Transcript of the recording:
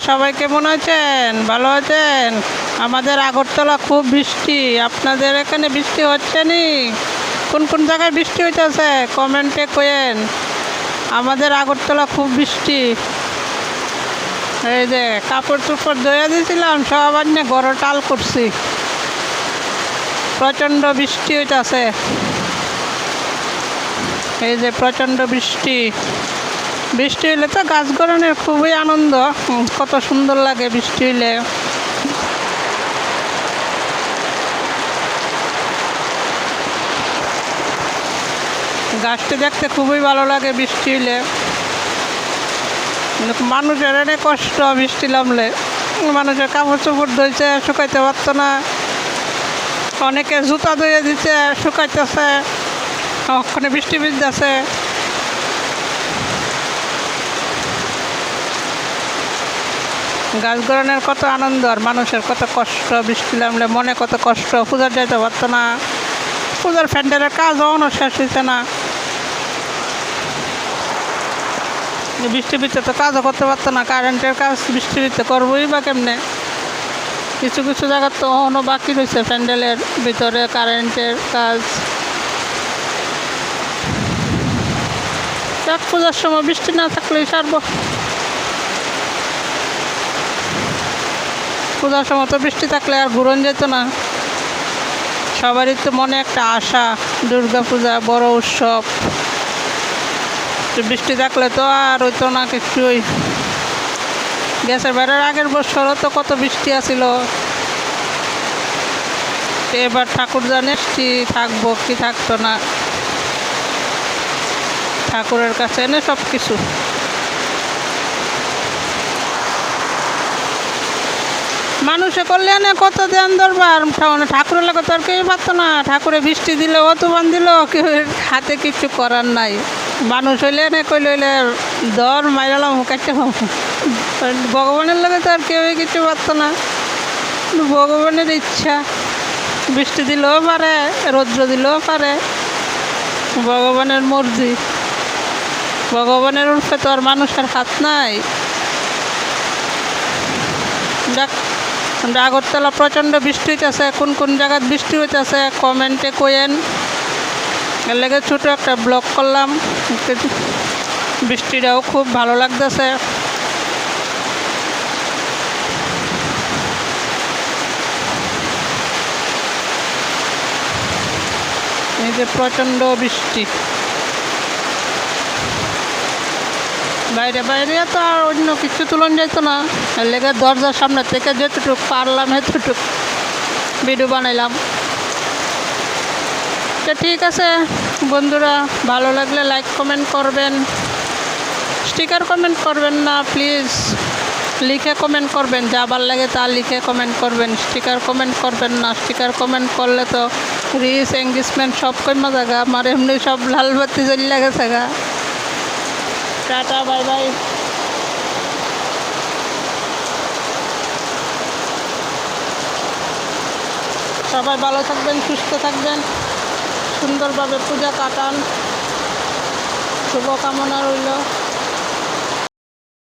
সবাই কেমন আছেন? ভালো আছেন? আমাদের আগরতলা খুব বৃষ্টি। আপনাদের এখানে বৃষ্টি হচ্ছে নি? কোন কোন জায়গায় বৃষ্টি হইতেছে? কমেন্টে কয়েন আমাদের আগরতলা খুব বৃষ্টি। এই যে কাপড় চোপড় ধুয়ে দিয়েছিলাম সব আনে গড় টাল করছি। প্রচণ্ড বৃষ্টি হইতাছে। এই যে প্রচণ্ড বৃষ্টি। বৃষ্টি হইলে তো গাছ গরনের খুবই আনন্দ। কত সুন্দর লাগে বৃষ্টি হইলে। গাছটি দেখতে খুবই ভালো লাগে বৃষ্টি হইলে। মানুষের এনে কষ্ট বৃষ্টি নামলে। মানুষের কাপড় চোপড় ধুইছে, শুকাইতে পারতো না। অনেকে জুতা ধুয়ে দিচ্ছে শুকাইতেছে। ওখানে বৃষ্টি ভিজতেছে। গাছ গরনের কত আনন্দ আর মানুষের কত কষ্ট, বৃষ্টি নামলে মনে কত কষ্ট, পূজার যাইতে পারতো না, পূজার ফ্যান্ডেলের কাজ এখনও শেষ হয়েছে না। বৃষ্টি ভিতরে তো কাজও করতে পারতো না, কারেন্টের কাজ বৃষ্টি ভিতরে করবোই বা কেমনে? কিছু কিছু জায়গা তো এখনও বাকি রয়েছে প্যান্ডেলের ভিতরে কারেন্টের কাজ। পূজার সময় বৃষ্টি না থাকলেই সারবো। পূজার সময় তো বৃষ্টি থাকলে আর ঘুরন যেত না। সবারই তো মনে একটা আশা, দুর্গা পূজা, বড় উৎসব। বৃষ্টি থাকলে তো আর হইতো না কিছুই গ্যাসের বাইরের আগের বছরও তো কত বৃষ্টি আসিল এবার ঠাকুর জানে বৃষ্টি থাকব কি থাকতো না। ঠাকুরের কাছে এনে সব কিছু মানুষে এনে কত ধ্যান দরবার। ঠাকুরের লাগে তো আর কেউ পারতো না। ঠাকুরে বৃষ্টি দিলে অত বান দিল, কেউ হাতে কিছু করার নাই। মানুষ হইলে এনে কইলে হইলে দর মাইরালাম কাটতে ভগবানের লাগে তো আর কেউই কিছু পারতো না। ভগবানের ইচ্ছা। বৃষ্টি দিলেও পারে, রৌদ্র দিলেও পারে। ভগবানের মর্জি। ভগবানের উল্পে তো আর মানুষের হাত নাই। যাক। আমরা আগরতলা প্রচণ্ড বৃষ্টি হইতেছে, কোন কোন জায়গায় বৃষ্টি হইতেছে কমেন্টে কয়েন এর লেগে ছোটো একটা ব্লগ করলাম বৃষ্টিটাও খুব ভালো লাগতেছে। এই যে প্রচণ্ড বৃষ্টি। বাইরে বাইরে তো আর অন্য কিছু তুলন যেত না। লেগে দরজার সামনে থেকে যেতটুক পারলাম, এতটুক ভিডিও বানাইলাম। তো ঠিক আছে, বন্ধুরা, ভালো লাগলে লাইক কমেন্ট করবেন স্টিকার কমেন্ট করবেন না প্লিজ লিখে কমেন্ট করবেন, যা ভালো লাগে তা লিখে কমেন্ট করবেন স্টিকার কমেন্ট করবেন না স্টিকার কমেন্ট করলে তো রিস এঙ্গেজমেন্ট সব কমা জায়গা আমার এমনি সব লাল বাতি জ্বলে গেছে গা। Tata bye bye. সবাই ভালো থাকবেন সুস্থ থাকবেন সুন্দরভাবে পূজা কাটান। শুভকামনা রইল।